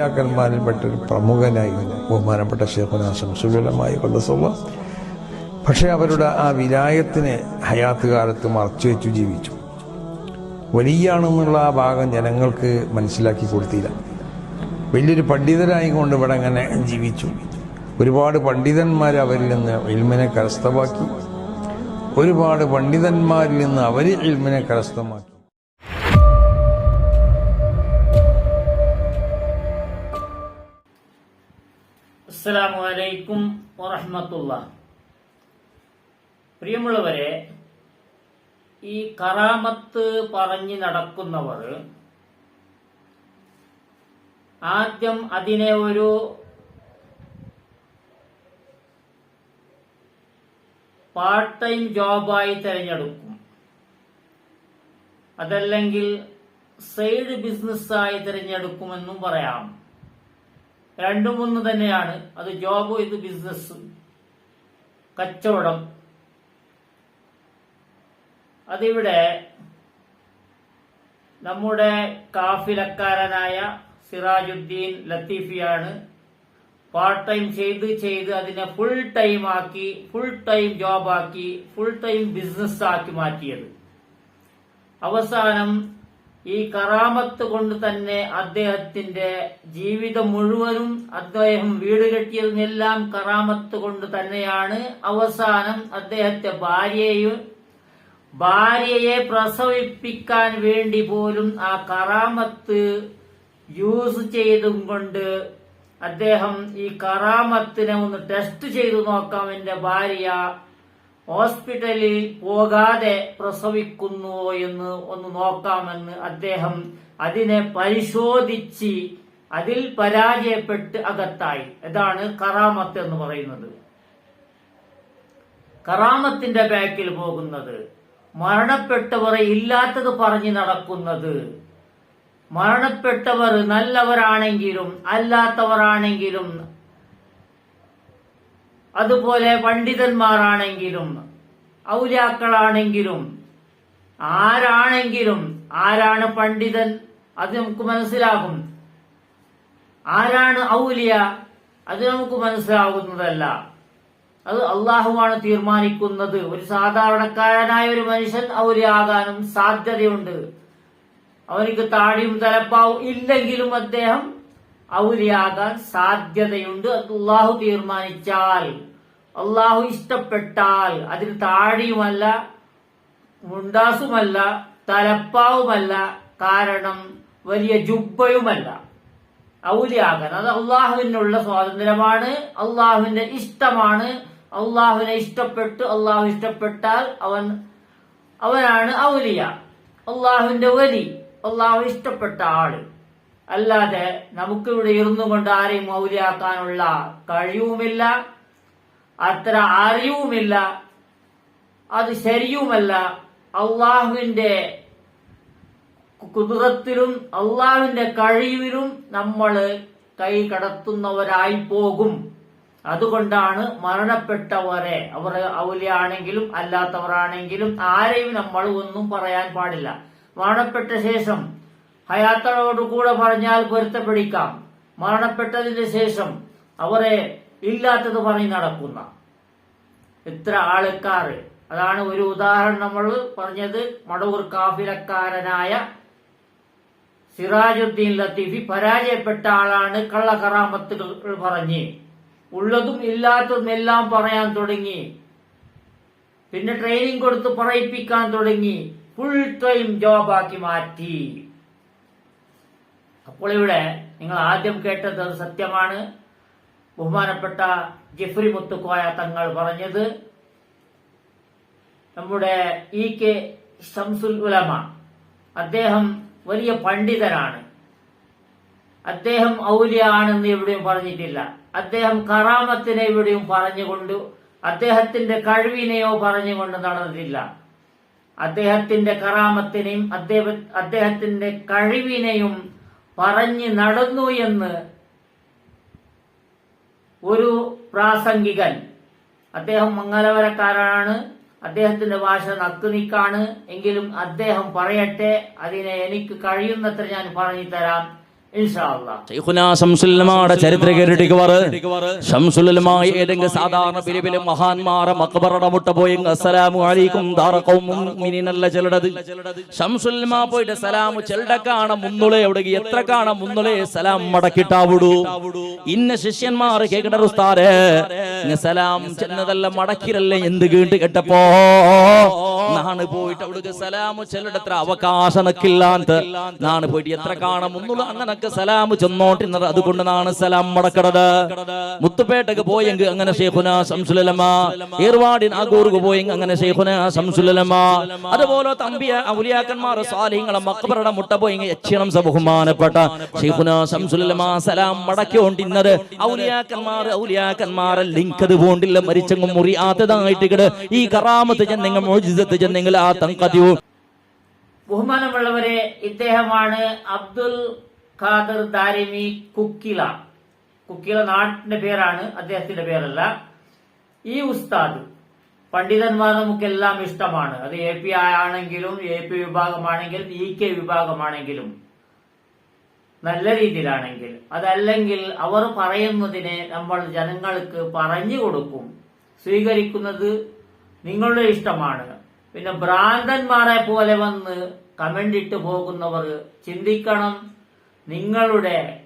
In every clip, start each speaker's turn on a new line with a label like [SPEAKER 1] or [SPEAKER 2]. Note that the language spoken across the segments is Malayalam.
[SPEAKER 1] ാക്കന്മാരിൽപ്പെട്ട ഒരു പ്രമുഖനായി ബഹുമാനപ്പെട്ട ഷേഖുന ശംസുലമായി കൊല്ലസുള്ള പക്ഷെ അവരുടെ ആ വിലായത്തിനെ ഹയാത്ത് കാലത്ത് മറച്ചു വെച്ചു ജീവിച്ചു. വലിയാണെന്നുള്ള ആ ഭാഗം ജനങ്ങൾക്ക് മനസ്സിലാക്കി കൊടുത്തില്ല. വലിയൊരു പണ്ഡിതരായിക്കൊണ്ട് ഇവിടെ അങ്ങനെ ജീവിച്ചു. ഒരുപാട് പണ്ഡിതന്മാർ അവരിൽ നിന്ന് ഇൽമിനെ കരസ്ഥമാക്കി. ഒരുപാട് പണ്ഡിതന്മാരിൽ നിന്ന് അവർ ഇൽമിനെ കരസ്ഥമാക്കി.
[SPEAKER 2] അസ്സലാമു അലൈക്കും വറഹമത്തുള്ള. പ്രിയമുള്ളവരെ ഈ കറാമത്ത് പറഞ്ഞു നടക്കുന്നവർ ആദ്യം അതിനെ ഒരു പാർട്ട് ടൈം ജോബായി തിരഞ്ഞെടുക്കും. അതല്ലെങ്കിൽ സൈഡ് ബിസിനസ്സായി തിരഞ്ഞെടുക്കുമെന്നും പറയാം. രണ്ടും ഒന്ന് തന്നെയാണ്. അത് ജോബ് ഇത് ബിസിനസ് കച്ചവടം. അതിവിടെ നമ്മുടെ കാഫിലക്കാരനായ സിറാജുദ്ദീൻ ലത്തീഫിയാണ്. പാർട്ട് ടൈം ചെയ്ത് ചെയ്ത് അതിനെ ഫുൾ ടൈം ആക്കി ഫുൾ ടൈം ജോബാക്കി ഫുൾ ടൈം ബിസിനസ് ആക്കി മാറ്റിയത്. അവസാനം ഈ കറാമത്ത് കൊണ്ട് തന്നെ അദ്ദേഹത്തിന്റെ ജീവിതം മുഴുവനും അദ്ദേഹം വീട് കെട്ടിയതുമെല്ലാം കറാമത്ത് കൊണ്ട് തന്നെയാണ് അവസാനം അദ്ദേഹത്തെ ഭാര്യയും ഭാര്യയെ പ്രസവിപ്പിക്കാൻ വേണ്ടി പോലും ആ കറാമത്ത് യൂസ് ചെയ്തും കൊണ്ട് അദ്ദേഹം ഈ കറാമത്തിനെ ഒന്ന് ടെസ്റ്റ് ചെയ്തു നോക്കാം എന്റെ ഭാര്യ ഹോസ്പിറ്റലിൽ പോകാതെ പ്രസവിക്കുന്നുവോ എന്ന് ഒന്ന് നോക്കാമെന്ന് അദ്ദേഹം അതിനെ പരിശോധിച്ച് അതിൽ പരാജയപ്പെട്ട് അകത്തായി. ഇതാണ് കറാമത്ത് എന്ന് പറയുന്നത്. കറാമത്തിന്റെ ബാക്കിൽ പോകുന്നത് മരണപ്പെട്ടവരെ ഇല്ലാത്തത് പറഞ്ഞു നടക്കുന്നത് മരണപ്പെട്ടവർ നല്ലവരാണെങ്കിലും അല്ലാത്തവരാണെങ്കിലും അതുപോലെ പണ്ഡിതന്മാരാണെങ്കിലും ഔലിയാക്കളാണെങ്കിലും ആരാണെങ്കിലും ആരാണ് പണ്ഡിതൻ? അത് നമുക്ക് മനസ്സിലാകും. ആരാണ് ഔലിയ? അത് നമുക്ക് മനസ്സിലാകുന്നതല്ല. അത് അള്ളാഹുവാണ് തീരുമാനിക്കുന്നത്. ഒരു സാധാരണക്കാരനായ ഒരു മനുഷ്യൻ ഔലിയാകാനും സാധ്യതയുണ്ട്. അവനിക്ക് താടിയും തലപ്പാവും ഇല്ലെങ്കിലും അദ്ദേഹം ഔലിയാകാൻ സാധ്യതയുണ്ട് അത് അള്ളാഹു തീർമാനിച്ചാൽ അള്ളാഹു ഇഷ്ടപ്പെട്ടാൽ അതിന് താഴെയുമല്ല മുണ്ടാസുമല്ല തലപ്പാവുമല്ല കാരണം വലിയ ജുബയുമല്ല ഔലിയാകാൻ അത് അള്ളാഹുവിനുള്ള സ്വാതന്ത്ര്യമാണ് അള്ളാഹുവിന്റെ ഇഷ്ടമാണ് അള്ളാഹുവിനെ ഇഷ്ടപ്പെട്ട് അള്ളാഹു ഇഷ്ടപ്പെട്ടാൽ അവൻ അവനാണ് ഔലിയ. അള്ളാഹുവിന്റെ വലി അള്ളാഹു ഇഷ്ടപ്പെട്ട ആൾ. അല്ലാതെ നമുക്കിവിടെ ഇരുന്നു കൊണ്ട് ആരെയും മൗലിയാക്കാനുള്ള കഴിവുമില്ല അത്ര അറിവുമില്ല അത് ശരിയുമല്ല. അള്ളാഹുവിന്റെ കുതിരത്തിലും അള്ളാഹുവിന്റെ കഴിവിലും നമ്മൾ കൈ കടത്തുന്നവരായി പോകും. അതുകൊണ്ടാണ് മരണപ്പെട്ടവരെ അവർ ഔലിയാണെങ്കിലും അല്ലാത്തവരാണെങ്കിലും ആരെയും നമ്മൾ ഒന്നും പറയാൻ പാടില്ല. മരണപ്പെട്ട ശേഷം ഹയാത്തളോട് കൂടെ പറഞ്ഞാൽ പൊരുത്തപ്പെടിക്കാം. മരണപ്പെട്ടതിന് ശേഷം അവരെ ഇല്ലാത്തത് പറഞ്ഞ് നടക്കുന്ന. ഇത്ര ആൾക്കാർ അതാണ് ഒരു ഉദാഹരണം നമ്മൾ പറഞ്ഞത് മടവൂർ കാഫിലക്കാരനായ സിറാജുദ്ദീൻ ലത്തീഫി പരാജയപ്പെട്ട ആളാണ് കള്ളകറാമത്തുകൾ പറഞ്ഞ്. ഉള്ളതും ഇല്ലാത്തതും എല്ലാം പറയാൻ തുടങ്ങി. പിന്നെ ട്രെയിനിങ് കൊടുത്ത് പറയിപ്പിക്കാൻ തുടങ്ങി. ഫുൾ ടൈം ജോബാക്കി മാറ്റി. അപ്പോൾ ഇവിടെ നിങ്ങൾ ആദ്യം കേട്ടത് സത്യമാണ്. ബഹുമാനപ്പെട്ട ജെഫ്രി മുത്തുക്കോയ തങ്ങൾ പറഞ്ഞത് നമ്മുടെ ഇ കെ ഷംസുൽ ഉലമ അദ്ദേഹം വലിയ പണ്ഡിതനാണ്. അദ്ദേഹം ഔലിയ ആണെന്ന് എവിടെയും പറഞ്ഞിട്ടില്ല. അദ്ദേഹം കറാമത്തിനെ എവിടെയും പറഞ്ഞുകൊണ്ട് അദ്ദേഹത്തിന്റെ കഴിവിനെയോ പറഞ്ഞുകൊണ്ട് നടന്നിട്ടില്ല. അദ്ദേഹത്തിന്റെ കറാമത്തിനെയും അദ്ദേഹത്തിന്റെ കഴിവിനെയും പറഞ്ഞു നടന്നു എന്ന് ഒരു പ്രാസംഗികൻ അദ്ദേഹം മംഗലവരക്കാരാണ് അദ്ദേഹത്തിന്റെ ഭാഷ നക്കുനിക്കാണ് എങ്കിലും അദ്ദേഹം പറയട്ടെ അതിനെ എനിക്ക് കഴിയുന്നത്ര ഞാൻ പറഞ്ഞു തരാം
[SPEAKER 3] ചരിത്രം ഏതെങ്കിലും സാധാരണ പിരിവിലെ മഹാന്മാരെ മക്ബറട മുട്ട പോയി അസ്സലാമു അലൈക്കും പോയിട്ട് സലാമു ചെല്ലടക്കാണ മുന്നുളെ എവിടെ എത്ര കാണ മുന്നുളെ സലാം മടക്കിട്ടാവിടൂ ഇന്ന ശിഷ്യന്മാർ കേക്കട ഉസ്താരെ സലാം ചെന്നതെല്ലാം മടക്കിരല്ലേ എന്ത് കേട്ട് കേട്ടപ്പോ? നാണ് പോയിട്ട് അവിടേക്ക് സലാമു ചെല്ലടത്ര അവകാശം നിക്കില്ലാത്ത നാണ് പോയിട്ട് എത്ര കാണ മുന്നുള്ള അങ്ങനൊക്കെ സലാം ചെന്നോട്ടിരുന്നത് അതുകൊണ്ട് നാണ് സലാം മടക്കടത് മുത്തുപേട്ടക്ക് പോയെങ്കിൽ അങ്ങനെ ഷെയ്ഖുന ശംസുലമ ഏർവാടി നാഗൂർക്ക് പോയെങ്കിൽ അങ്ങനെ ഷെയ്ഖുന ശംസുലമ അതുപോലെ തമ്പിയ ഔലിയാക്കന്മാർ സ്വാലിങ്ങളെ മക്ബറുടെ മുട്ട പോയെങ്കിൽ യക്ഷണം സബഹുമാനപ്പെട്ട ഷെയ്ഖുന ശംസുലമ സലാം മടക്കിക്കൊണ്ടിരുന്നത്. ഔലിയാക്കന്മാർ ഔലിയാക്കന്മാരെ ലിങ്ക് അത് പോണ്ടില്ല മരിച്ചങ്ങ് മുറിയാത്തതായിട്ട് ഈ കറാമത്ത് ചെന്നെങ്കിൽ മോചിതത്ത് ചെന്നെങ്കിൽ ആ തങ്കതിയോ.
[SPEAKER 2] ബഹുമാനമുള്ളവരെ ഇദ്ദേഹമാണ് അബ്ദുൽ ഖാദർ ദാരിമി കുക്കില. കുക്കില നാട്ടിന്റെ പേരാണ് അദ്ദേഹത്തിന്റെ പേരല്ല. ഈ ഉസ്താദ് പണ്ഡിതന്മാർ നമുക്കെല്ലാം ഇഷ്ടമാണ്. അത് എ പി ആണെങ്കിലും എ പി വിഭാഗമാണെങ്കിലും ഇ കെ വിഭാഗമാണെങ്കിലും. നല്ല രീതിയിലാണെങ്കിൽ. അതല്ലെങ്കിൽ അവർ പറയുന്നതിനെ നമ്മൾ ജനങ്ങൾക്ക് പറഞ്ഞു കൊടുക്കും. സ്വീകരിക്കുന്നത് നിങ്ങളുടെ ഇഷ്ടമാണ്. പിന്നെ ഭ്രാന്തന്മാരെ പോലെ വന്ന് കമന്റ് ഇട്ട് പോകുന്നവർ ചിന്തിക്കണം. നിങ്ങളുടെ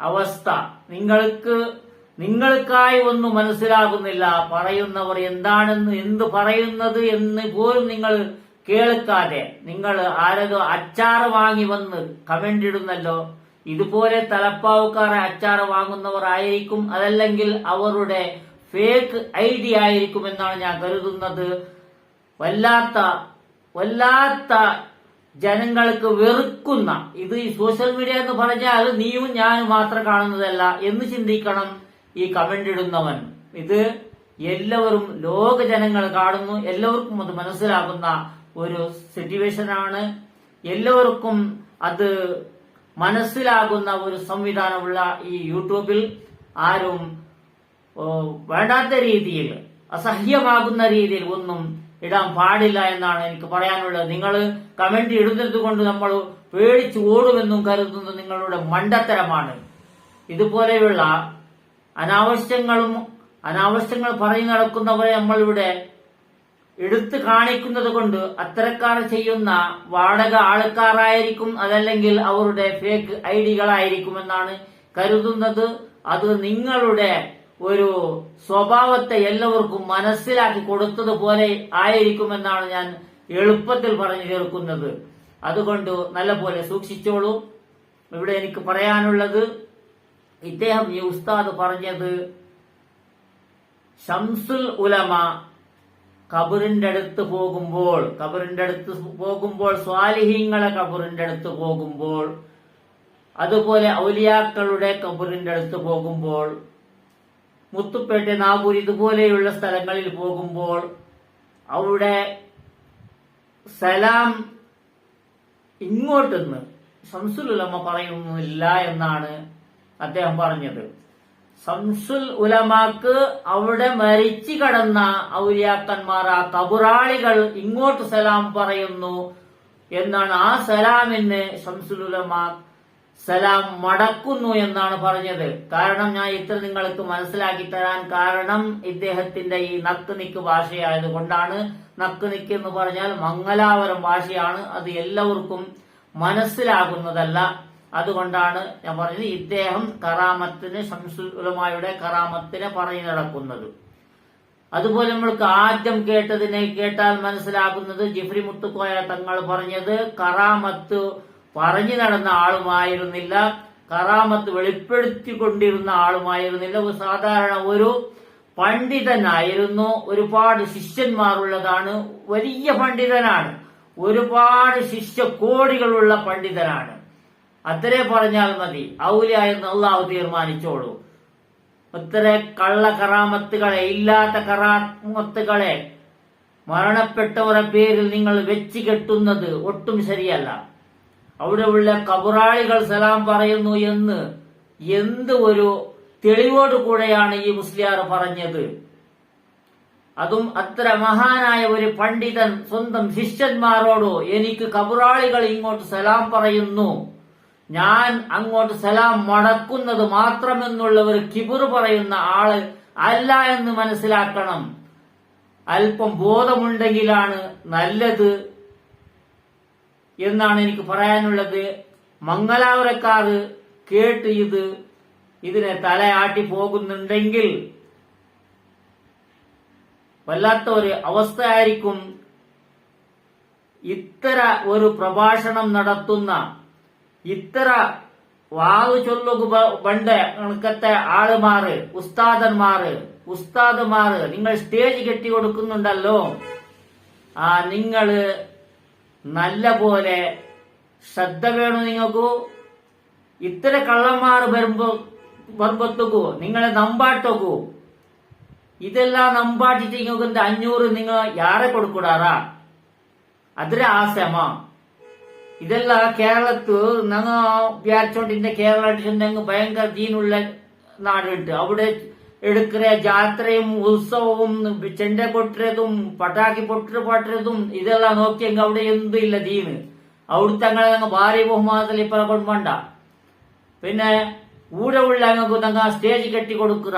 [SPEAKER 2] അവസ്ഥ നിങ്ങൾക്ക് നിങ്ങൾക്കായി ഒന്നും മനസ്സിലാകുന്നില്ല. പറയുന്നവർ എന്താണെന്ന് എന്ത് പറയുന്നത് എന്ന് പോലും നിങ്ങൾ കേൾക്കാതെ നിങ്ങൾ ആരതോ അച്ചാർ വാങ്ങി വന്ന് കമന്റ് ഇടുന്നല്ലോ. ഇതുപോലെ തലപ്പാവുക്കാരെ അച്ചാർ വാങ്ങുന്നവർ ആയിരിക്കും. അതല്ലെങ്കിൽ അവരുടെ ഫേക്ക് ഐഡി ആയിരിക്കും എന്നാണ് ഞാൻ കരുതുന്നത്. വല്ലാത്ത വല്ലാത്ത ജനങ്ങൾക്ക് വെറുക്കുന്ന ഇത് ഈ സോഷ്യൽ മീഡിയ എന്ന് പറഞ്ഞാൽ നീയും ഞാനും മാത്രം കാണുന്നതല്ല എന്ന് ചിന്തിക്കണം ഈ കമന്റ് ഇടുന്നവൻ. ഇത് എല്ലാവരും ലോക ജനങ്ങൾ കാണുന്നു എല്ലാവർക്കും അത് മനസ്സിലാകുന്ന ഒരു സിറ്റുവേഷനാണ് എല്ലാവർക്കും അത് മനസ്സിലാകുന്ന ഒരു സംവിധാനമുള്ള ഈ യൂട്യൂബിൽ ആരും വേണ്ടാത്ത രീതിയിൽ അസഹ്യമാകുന്ന രീതിയിൽ ഒന്നും ഇടാൻ പാടില്ല എന്നാണ് എനിക്ക് പറയാനുള്ളത്. നിങ്ങൾ കമന്റ് ഇടുന്നത് കൊണ്ട് നമ്മൾ പേടിച്ചു ഓടുമെന്നും കരുതുന്നത് നിങ്ങളുടെ മണ്ടത്തരമാണ്. ഇതുപോലെയുള്ള അനാവശ്യങ്ങളും അനാവശ്യങ്ങൾ പറഞ്ഞു നടക്കുന്നവരെ നമ്മളിവിടെ എടുത്തു കാണിക്കുന്നത് കൊണ്ട് അത്തരക്കാർ ചെയ്യുന്ന വാടക ആൾക്കാരായിരിക്കും അതല്ലെങ്കിൽ അവരുടെ ഫേക്ക് ഐഡികളായിരിക്കും എന്നാണ് കരുതുന്നത്. അത് നിങ്ങളുടെ ഒരു സ്വഭാവത്തെ എല്ലാവർക്കും മനസ്സിലാക്കി കൊടുത്തതുപോലെ ആയിരിക്കുമെന്നാണ് ഞാൻ എളുപ്പത്തിൽ പറഞ്ഞു തീർക്കുന്നത് അതുകൊണ്ട് നല്ലപോലെ സൂക്ഷിച്ചോളൂ. ഇവിടെ എനിക്ക് പറയാനുള്ളത് ഇദ്ദേഹം ഈ ഉസ്താദ് പറഞ്ഞത് ഷംസുൽ ഉലമ കബറിന്റെ അടുത്ത് പോകുമ്പോൾ കബറിന്റെ അടുത്ത് പോകുമ്പോൾ സ്വാലിഹീങ്ങളെ കബറിന്റെ അടുത്ത് പോകുമ്പോൾ അതുപോലെ ഔലിയാക്കളുടെ കബറിന്റെ അടുത്ത് പോകുമ്പോൾ മുത്തുപ്പേട്ട നാഗൂർ ഇതുപോലെയുള്ള സ്ഥലങ്ങളിൽ പോകുമ്പോൾ അവിടെ സലാം ഇങ്ങോട്ടെന്ന് സംസുൽ ഉലമ പറയുന്നില്ല എന്നാണ് അദ്ദേഹം പറഞ്ഞത്. സംസുൽ ഉലമാക്ക് അവിടെ മരിച്ചു കടന്ന ഔലിയാക്കന്മാർ ആ കബുറാളികൾ ഇങ്ങോട്ട് സലാം പറയുന്നു എന്നാണ് ആ സലാമിന് സംസുൽ ഉലമ സലാം മടക്കുന്നു എന്നാണ് പറഞ്ഞത്. കാരണം ഞാൻ ഇത്ര നിങ്ങൾക്ക് മനസ്സിലാക്കി തരാൻ കാരണം ഇദ്ദേഹത്തിന്റെ ഈ നക്ക് നിക്ക് ഭാഷയായത് കൊണ്ടാണ്. നക്ക് നിക്ക് എന്ന് പറഞ്ഞാൽ മംഗലാവരം ഭാഷയാണ്. അത് എല്ലാവർക്കും മനസ്സിലാകുന്നതല്ല. അതുകൊണ്ടാണ് ഞാൻ പറഞ്ഞത് ഇദ്ദേഹം കറാമത്തിന് ശംസുലമായുടെ കറാമത്തിനെ പറഞ്ഞു നടക്കുന്നത്. അതുപോലെ നമ്മൾക്ക് ആദ്യം കേട്ടതിനെ കേട്ടാൽ മനസ്സിലാകുന്നത് ജിഫ്രി മുത്തുക്കോയ തങ്ങൾ പറഞ്ഞത് കറാമത്ത് പറഞ്ഞു നടന്ന ആളുമായിരുന്നില്ല. കറാമത്ത് വെളിപ്പെടുത്തിക്കൊണ്ടിരുന്ന ആളുമായിരുന്നില്ല. ഒരു സാധാരണ ഒരു പണ്ഡിതനായിരുന്നു. ഒരുപാട് ശിഷ്യന്മാരുള്ളതാണ്. വലിയ പണ്ഡിതനാണ്. ഒരുപാട് ശിഷ്യ കോടികളുള്ള പണ്ഡിതനാണ്. അത്രേ പറഞ്ഞാൽ മതി. ഔലിയ എന്ന് അള്ളാഹു തീരുമാനിച്ചോളൂ. ഒത്തിരി കള്ള കറാമത്തുകളെ ഇല്ലാത്ത കറാമത്തുകളെ മരണപ്പെട്ടവരുടെ പേരിൽ നിങ്ങൾ വെച്ച് കെട്ടുന്നത് ഒട്ടും ശരിയല്ല. അവിടെ ഉള്ള കബുറാളികൾ സലാം പറയുന്നു എന്ന് എന്ത് ഒരു തെളിവോട് കൂടെയാണ് ഈ മുസ്ലിയാർ പറഞ്ഞത്. അതും അത്ര മഹാനായ ഒരു പണ്ഡിതൻ സ്വന്തം ശിഷ്യന്മാരോടോ എനിക്ക് കബുറാളികൾ ഇങ്ങോട്ട് സലാം പറയുന്നു. ഞാൻ അങ്ങോട്ട് സലാം മടക്കുന്നത് മാത്രമെന്നുള്ള ഒരു കിബുർ പറയുന്ന ആൾ അല്ല എന്ന് മനസ്സിലാക്കണം. അല്പം ബോധമുണ്ടെങ്കിലാണ് നല്ലത് എന്നാണ് എനിക്ക് പറയാനുള്ളത്. മംഗലാപുരക്കാർ കേട്ട് ഇത് ഇതിനെ തലയാട്ടി പോകുന്നുണ്ടെങ്കിൽ വല്ലാത്ത ഒരു അവസ്ഥയായിരിക്കും ഇത്തര ഒരു പ്രഭാഷണം നടത്തുന്ന ഇത്തര വാതു ചൊല്ലുക പണ്ട് കണക്കത്തെ ആളുമാറ് ഉസ്താദന്മാറ് ഉസ്താദുമാറ് നിങ്ങൾ സ്റ്റേജ് കെട്ടി കൊടുക്കുന്നുണ്ടല്ലോ. ആ നിങ്ങൾ നല്ല പോലെ ശ്രദ്ധ വേണു നിങ്ങൾക്ക്. ഇത്ര കള്ളന്മാർ വരുമ്പോ വർബത്തുക്കൂ നിങ്ങളെ നമ്പാട്ടോക്കൂ? ഇതെല്ലാം നമ്പാട്ടിട്ട് നിങ്ങൾക്ക് അഞ്ഞൂറ് നിങ്ങൾ യാറെ കൊടുക്കൂടാറാ? അതിരെ ആശമ. ഇതെല്ലാം കേരളത്ത് ഞങ്ങൾ വിചാരിച്ചോണ്ട് ഇന്ത്യ കേരളത്തിൽ ഭയങ്കര ദീനുള്ള നാടുണ്ട്. അവിടെ എടുക്കുന്ന ജാത്രയും ഉത്സവവും ചെണ്ട പൊട്ടരതും പട്ടാക്കി പൊട്ടു പൊട്ടരതും ഇതെല്ലാം നോക്കിയെങ്കിൽ അവിടെ എന്തും ഇല്ല ദീന് അവിടുത്തെ അങ്ങനെ ഞങ്ങൾ ഭാര്യ ബഹുമാനത്തിൽ ഇപ്പറ കൊണ്ടുപോണ്ട പിന്നെ ഊടെ ഉള്ള ഞങ്ങൾക്ക് ഞങ്ങൾ സ്റ്റേജ് കെട്ടി കൊടുക്കുക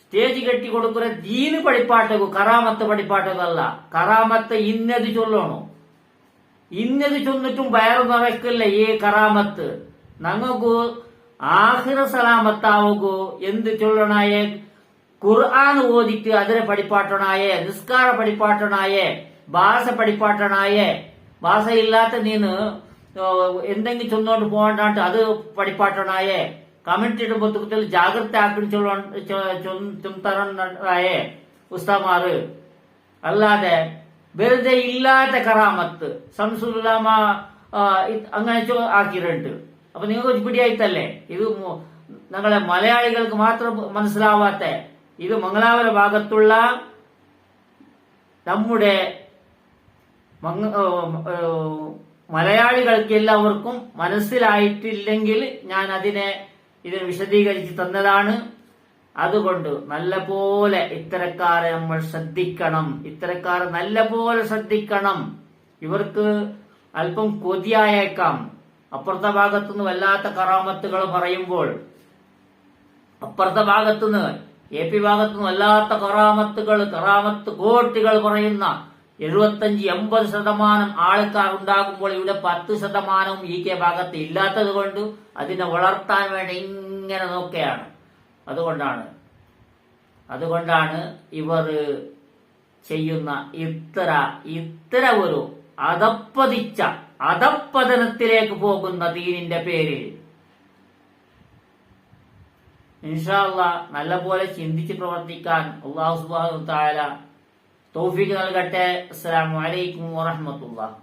[SPEAKER 2] സ്റ്റേജ് കെട്ടി കൊടുക്കുക ദീന് പഠിപ്പാട്ടകു കറാമത്ത് പഠിപ്പാട്ടകല്ല കറാമത്ത് ഇന്നത് ചൊല്ലണോ ഇന്നത് ചൊന്നിട്ടും വയറു നിറയ്ക്കില്ല ഈ കറാമത്ത് ഞങ്ങൾക്കു ആഹിറ സലാമത്താവുകു എന്ത് ചൊല്ലണായേ ഖുർആൻ ഓദിട്ട് അതിനെ പഠിപ്പാട്ടണായേ നിസ്കാര പഠിപ്പാട്ടണായേ ഭാഷ പഠിപ്പാട്ടണായേ ഭാഷയില്ലാത്ത നീന് എന്തെങ്കിലും ചൊന്നോണ്ട് പോകണ്ടാണ്ട് അത് പഠിപ്പാട്ടണായേ കമന്റ് ഇടുമ്പോ തുക്കത്തിൽ ജാഗ്രത ആക്കി ചൊന്തറേ ഉസ്താമാറ് അല്ലാതെ വെറുതെ ഇല്ലാത്ത കറാമത്ത് സംസുലാമ അങ്ങനെ ചോ- ആക്കിയിട്ടുണ്ട് അപ്പൊ നിങ്ങൾക്ക് പിടിയായിട്ടല്ലേ? ഇത് ഞങ്ങളെ മലയാളികൾക്ക് മാത്രം മനസ്സിലാവാത്ത ഇത് മംഗലാപുര ഭാഗത്തുള്ള നമ്മുടെ മലയാളികൾക്ക് എല്ലാവർക്കും മനസ്സിലായിട്ടില്ലെങ്കിൽ ഞാൻ അതിനെ ഇതിനെ വിശദീകരിച്ച് തന്നതാണ്. അതുകൊണ്ട് നല്ല പോലെ ഇത്തരക്കാരെ നമ്മൾ ശ്രദ്ധിക്കണം. ഇത്തരക്കാരെ നല്ല പോലെ ശ്രദ്ധിക്കണം. ഇവർക്ക് അല്പം കൊതിയായേക്കാം. അപ്പുറത്തെ ഭാഗത്തുനിന്ന് വല്ലാത്ത കറാമത്തുകൾ പറയുമ്പോൾ അപ്പുറത്തെ ഭാഗത്തുനിന്ന് എ പി ഭാഗത്തുനിന്ന് വല്ലാത്ത കറാമത്തുകൾ കറാമത്ത് കോട്ടികൾ പറയുന്ന എഴുപത്തഞ്ച് എൺപത് ശതമാനം ആൾക്കാർ ഉണ്ടാകുമ്പോൾ ഇവിടെ പത്ത് ശതമാനവും ഈ കെ ഭാഗത്ത് ഇല്ലാത്തത് കൊണ്ട് അതിനെ വളർത്താൻ വേണ്ടി ഇങ്ങനെ നോക്കുകയാണ്. അതുകൊണ്ടാണ് അതുകൊണ്ടാണ് ഇവർ ചെയ്യുന്ന ഇത്ര ഇത്ര ഒരു അതപ്പതിച്ച അധപ്പതനത്തിലേക്ക് പോകുന്ന ദീനിന്റെ പേരിൽ. ഇൻഷാല്ല നല്ലപോലെ ചിന്തിച്ച് പ്രവർത്തിക്കാൻ അള്ളാഹു സുബാനു താല തോഫിക്ക് നൽകട്ടെ. അസ്സലാമു അലൈക്കും വറഹ്മത്തുള്ളാഹി.